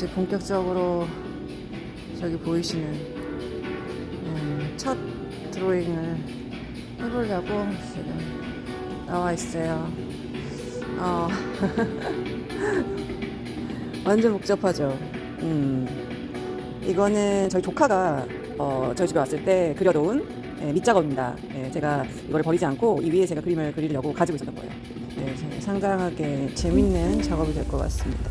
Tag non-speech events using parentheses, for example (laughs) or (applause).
이제 본격적으로 저기 보이시는 음, 첫 드로잉을 해보려고 지금 나와 있어요. 어. (laughs) 완전 복잡하죠. 음. 이거는 저희 조카가 어, 저희 집에 왔을 때 그려놓은 예, 밑작업입니다. 예, 제가 이걸 버리지 않고 이 위에 제가 그림을 그리려고 가지고 있었던 거예요. 네, 상당하게 재밌는 작업이 될 것 같습니다.